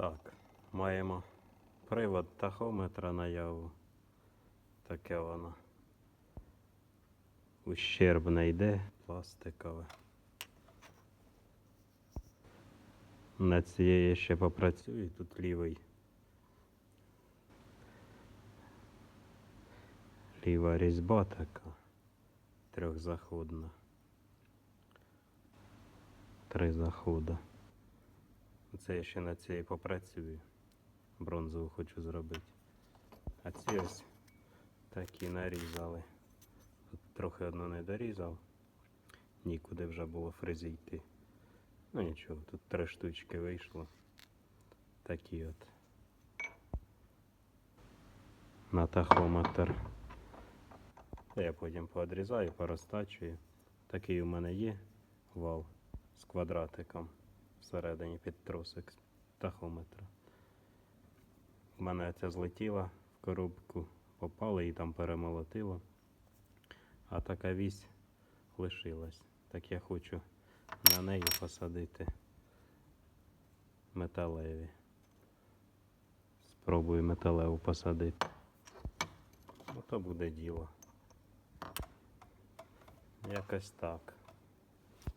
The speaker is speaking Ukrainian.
Так, маємо привод тахометра наяву. Таке воно. Ущербне йде, пластикове. На цієї ще попрацюю, тут лівий. Ліва різьба така. Трьохзаходна. Три заходи. Це я ще на цій попрацюю. Бронзову хочу зробити. А ці ось такі нарізали. Тут трохи одну не дорізав. Нікуди вже було фрезі йти. Ну нічого, тут три штучки вийшло. Такі от. На тахометр. Я потім поодрізаю, порозтачую. Такий у мене є вал з квадратиком всередині під тросик тахометра. У мене ця злетіла в коробку, попала і там перемолотило. А така вісь лишилась. Так я хочу на неї посадити металеві. Спробую металеву посадити. Ото буде діло. Якось так.